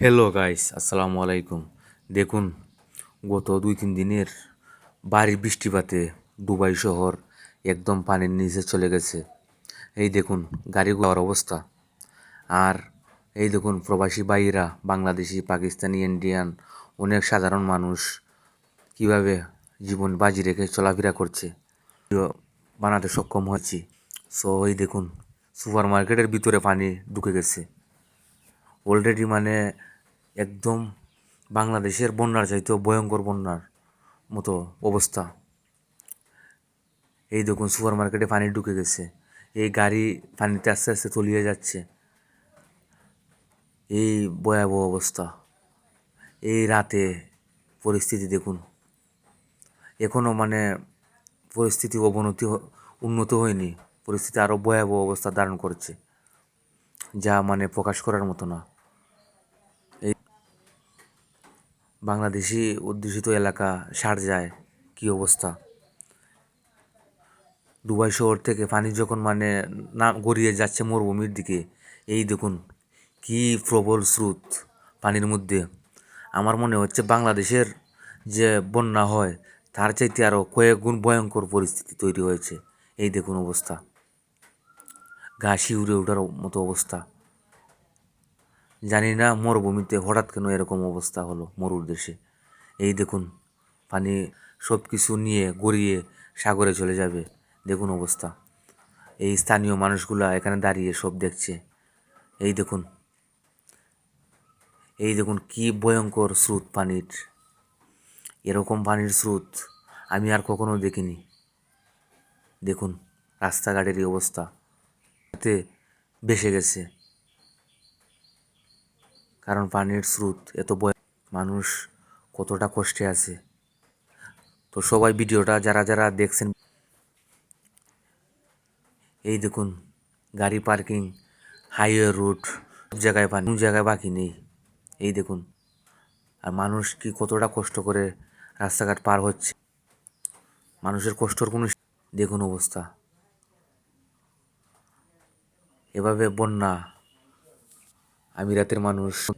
Hello guys আসসালামু আলাইকুম দেখুন, গত দুই তিন দিনের ভারী বৃষ্টিপাতে দুবাই শহর একদম পানির নিচে চলে গেছে। এই দেখুন গাড়ি গাড়িগুলোর অবস্থা। আর এই দেখুন, প্রবাসী ভাইয়েরা বাংলাদেশি, পাকিস্তানি, ইন্ডিয়ান, অনেক সাধারণ মানুষ কীভাবে জীবন বাজি রেখে চলাফেরা করছে। বানাতে সক্ষম হচ্ছি সো এই দেখুন সুপার মার্কেটের ভিতরে পানি ঢুকে গেছে। অলরেডি মানে একদম বাংলাদেশের বন্যার চাইতেও ভয়ঙ্কর বন্যার মতো অবস্থা। এই দেখুন সুপার মার্কেটে পানি ঢুকে গেছে। এই গাড়ি পানিতে আস্তে আস্তে তলিয়ে যাচ্ছে। এই ভয়াবহ অবস্থা। এই রাতে পরিস্থিতি দেখুন। এখনও মানে পরিস্থিতি অবনতি উন্নত হয়নি। পরিস্থিতি আরও ভয়াবহ অবস্থা ধারণ করছে। যা মানে প্রকাশ করার মতো না এই বাংলাদেশি অধ্যুষিত এলাকা সার যায়, কি অবস্থা? দুবাই শহর থেকে পানি যখন মানে না গড়িয়ে যাচ্ছে মরুভূমির দিকে, এই দেখুন কি প্রবল স্রোত পানির মধ্যে। আমার মনে হচ্ছে বাংলাদেশের যে বন্যা হয়, তার চাইতে আরও কয়েক গুণ ভয়ঙ্কর পরিস্থিতি তৈরি হয়েছে। এই দেখুন অবস্থা। গা শিউরে ওঠার মতো অবস্থা। জানি না মরুভূমিতে হঠাৎ কেন এরকম অবস্থা হলো মরুর দেশে। এই দেখুন, পানি সব কিছু নিয়ে গড়িয়ে সাগরে চলে যাবে। দেখুন অবস্থা। এই স্থানীয় মানুষগুলা এখানে দাঁড়িয়ে সব দেখছে। এই দেখুন। এই দেখুন কি ভয়ঙ্কর স্রোত পানির। এরকম পানির স্রোত আমি আর কখনো দেখিনি। দেখুন, রাস্তাঘাটের অবস্থা। এতে ভেসে গেছে। কারণ পানির স্রোত এত বয় মানুষ কতটা কষ্টে আছে। তো সবাই ভিডিওটা যারা যারা দেখছেন এই দেখুন, গাড়ি পার্কিং, হাইওয়ে রুট সব জায়গায় পানি কোনো জায়গায় বাকি নেই। এই দেখুন, আর মানুষ কি কতটা কষ্ট করে রাস্তাঘাট পার হচ্ছে। মানুষের কষ্টর কোনো দেখুন অবস্থা। এভাবে বন্যা আমিরাতের মানুষ।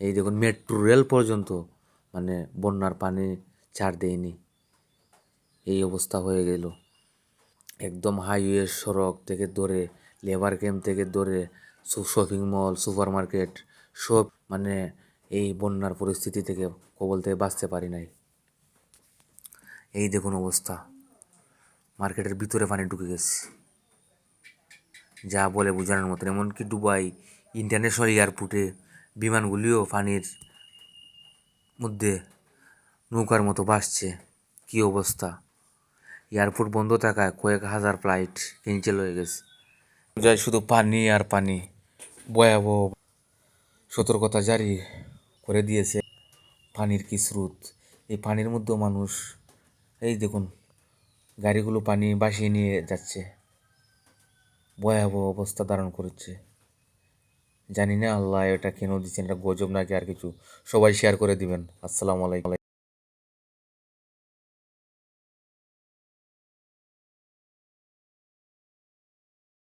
এই দেখুন, মেট্রো রেল পর্যন্ত মানে বন্যার পানি ছাড় দেয়নি। এই অবস্থা হয়ে গেল। একদম হাইওয়ে সড়ক থেকে ধরে, লেবার ক্যাম্প থেকে ধরে শপিং মল সুপার মার্কেট সব মানে এই বন্যার পরিস্থিতি থেকে কবল থেকে বাঁচতে পারি নাই। এই দেখুন অবস্থা। মার্কেটের ভিতরে পানি ঢুকে গেছে। যা বলে বোঝানোর মতন, এমনকি দুবাই ইন্টারন্যাশনাল এয়ারপোর্টে বিমানগুলিও পানির মধ্যে নৌকার মতো ভাসছে। কী অবস্থা? এয়ারপোর্ট বন্ধ থাকায় কয়েক হাজার ফ্লাইট ক্যান্সেল হয়ে গেছে। যায় শুধু পানি আর পানি, ভয়াবহ সতর্কতা জারি করে দিয়েছে পানির কি স্রোত। এই পানির মধ্যেও মানুষ, এই দেখুন, গাড়িগুলো পানি বাসিয়ে নিয়ে যাচ্ছে। ভয়াবহ অবস্থা ধারণ করেছে। জানি না আল্লাহ এটা কেন দিচ্ছেন, এটা গজব নাকি আর কিছু? সবাই শেয়ার করে দিবেন। আসসালামু আলাইকুম।